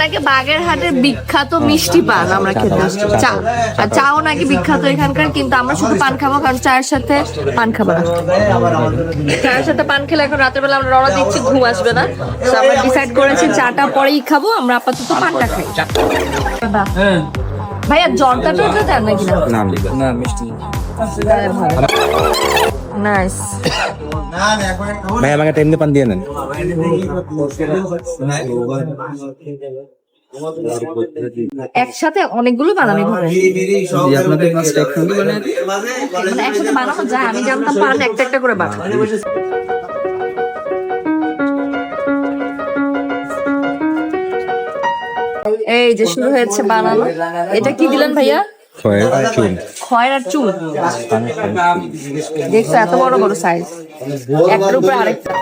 নাকি বাগেরহাটের বিখ্যাত মিষ্টি পান আমরা খেতে আসছি। চা। আর চাও নাকি বিখ্যাত এখানকার কিন্তু আমরা শুধু পান খাব কারণ চায়ের সাথে পান খাব না। চায়ের সাথে পান খেলে এখন রাতের বেলা আমরা রওনা দিচ্ছি ঘুম আসবে না। তো আমরা ডিসাইড করেছি চাটা পরেই খাব আমরা আপাতত পানটা খাই। ভাইয়া জর্দা টর্দা দেন নাকি না? না না মিষ্টি নাইস ভাই আমাকে টাইম দিয়ে পান দিয়ে নেন। একসাথে অনেকগুলো বানানো ঘরে। আপনাদের পাঁচটা একসঙ্গে মানে একসাথে বানানো যায় আমি জানতাম পান একটা একটা করে বানানো এই যে শুরু হয়েছে বানানো। এটা কি দিলেন ভাইয়া? ছয়ের চুল খয়ের আর চুল দেখছ এত বড় বড় সাইজ একটার উপরে আরেকটা।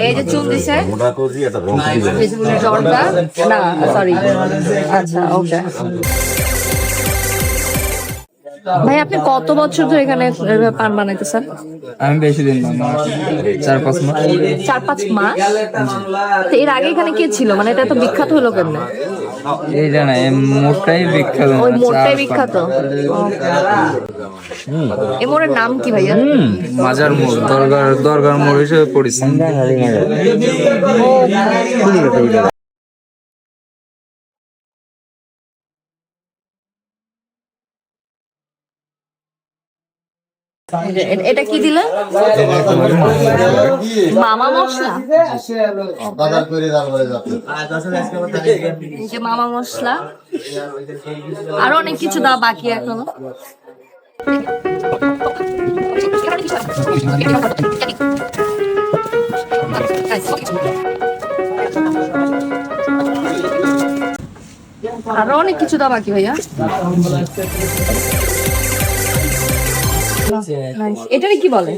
এই যে চুল দিছে। না সরি আচ্ছা ওকে ভাই আপনি কত বছর ধরে এখানে পান বানাইতেছেন? আমি বেশি দিন চার পাঁচ মাস। চার পাঁচ মাস? তো এর আগে এখানে কে ছিল? মানে এটা তো বিখ্যাত হলো কেমনে? এইটা না এই মোটটাই বিখ্যাত ওই না, বিখ্যাত? এই মোড়ের নাম কি ভাইয়া? হুম, মাজার মোড় দরগার দরগার মোড় হিসেবে পরিচিত। এটা কি দিলে? মামা মশলা? যে মামা মশলা। আরও অনেক কিছু দেওয়া বাকি এখনও। আরও অনেক কিছু দেওয়া বাকি ভাইয়া. এটারে কি বলে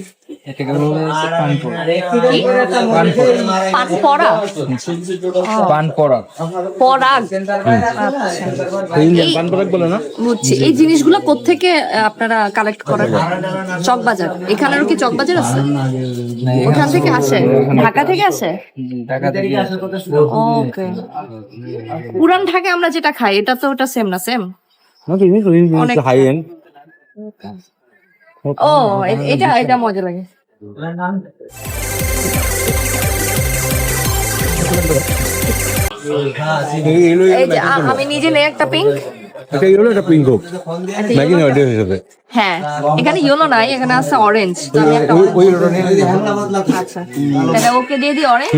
এটাকে বলে হচ্ছে পান পড়া কি? পান পড়া পান পড়া পরাগ এই- বলে এই জিনিসগুলো কোত্থেকে আপনারা কালেক্ট করেন চকবাজার এখানেরও কি চকবাজার আছে ওখান থেকে আসে ঢাকা থেকে আসে ওকে পুরান ঢাকা আমরা যেটা খাই এটা তো ওটা সেম না সেম অনেক- হাই এন্ড ও এটা এটা মজা লাগে। আমি নিজে নেই একটা পিঙ্ক এটা ইয়েলো এটা পিঙ্ক হোক ম্যাগি না হিসেবে। হ্যাঁ এখানে ইয়েলো নাই এখানে আছে অরেঞ্জ তো আমি একটা ওই ইয়েলোটা নিয়ে নিই। আচ্ছা তাহলে ওকে দিয়ে দিই অরেঞ্জ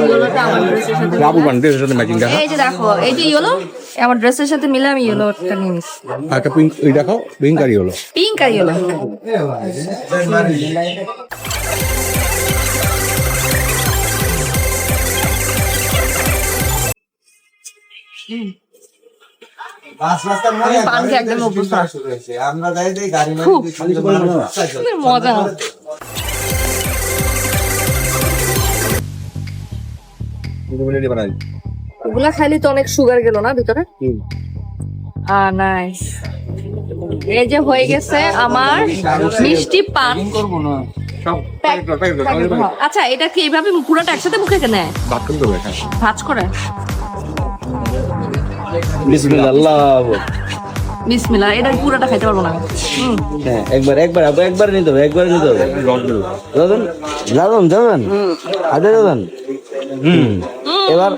ইয়েলোটা আমার ড্রেসের সাথে আবু বান ড্রেসের সাথে ম্যাচিং এই যে দেখো এই যে ইয়েলো আমার ড্রেসের সাথে মিলে আমি ইয়েলোটা নিয়ে নিচ্ছি আর একটা পিঙ্ক ওই দেখাও পিঙ্ক আর ইয়েলো পিঙ্ক আর ইয়েলো একদম ওগুলা খাইলে তো অনেক সুগার গেল না ভিতরে? আ নাইস এই যে হয়ে গেছে আমার মিষ্টি পান। আচ্ছা এটা কি এইভাবে পুরোটা একসাথে মুখে হ্যাঁ ভাজ করে? বিসমিল্লাহ এটা পুরোটা খাইতে পারব না হুম। হ্যাঁ একবার একবার আবার একবার নিতে হবে একবার নিতে হবে। দাদন দাদন দাদন আদে দাদন হুম। এবার